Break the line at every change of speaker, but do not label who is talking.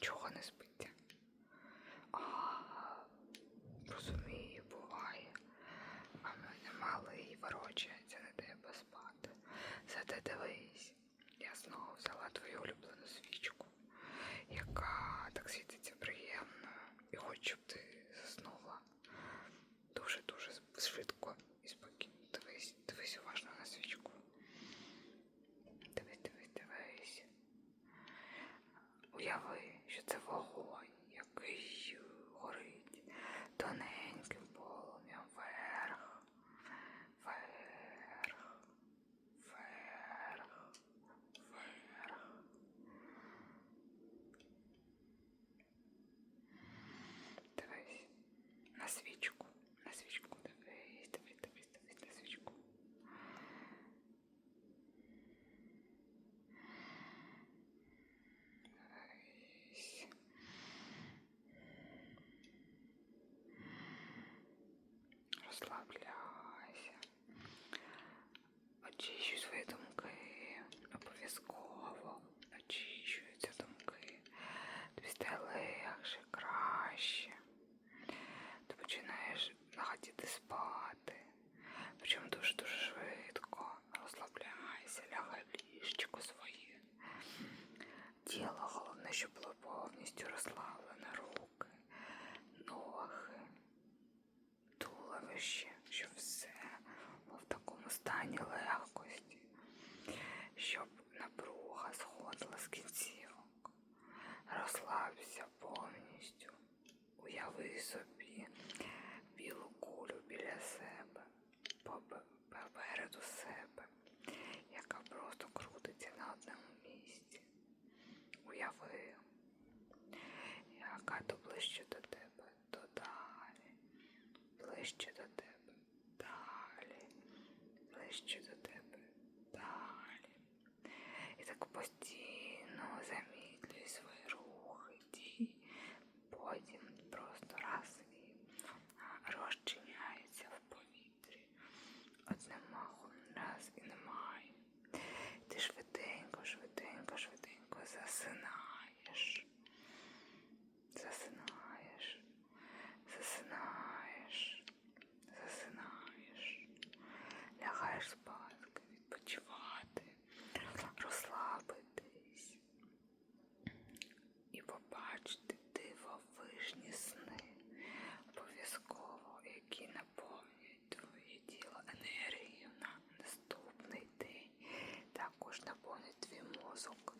Чого не спиться? А, Розумію, буває. А мене малий ворочається на тебе спати. Зате дивись, я знову взяла твою улюблену свічку, яка так світить. розслабляй. явище, щоб все було в такому стані легкості, щоб напруга сходила з кінцівок. Розслабся повністю, уяви собі білу кулю біля себе, попереду себе, яка просто крутиться на одному місці. Уяви, яка доближче до ближче до тебе. Далі, ближче до бачити дивовижні сни, обов'язково, які наповнюють твоє тіло енергією на наступний день, також наповнюють твій мозок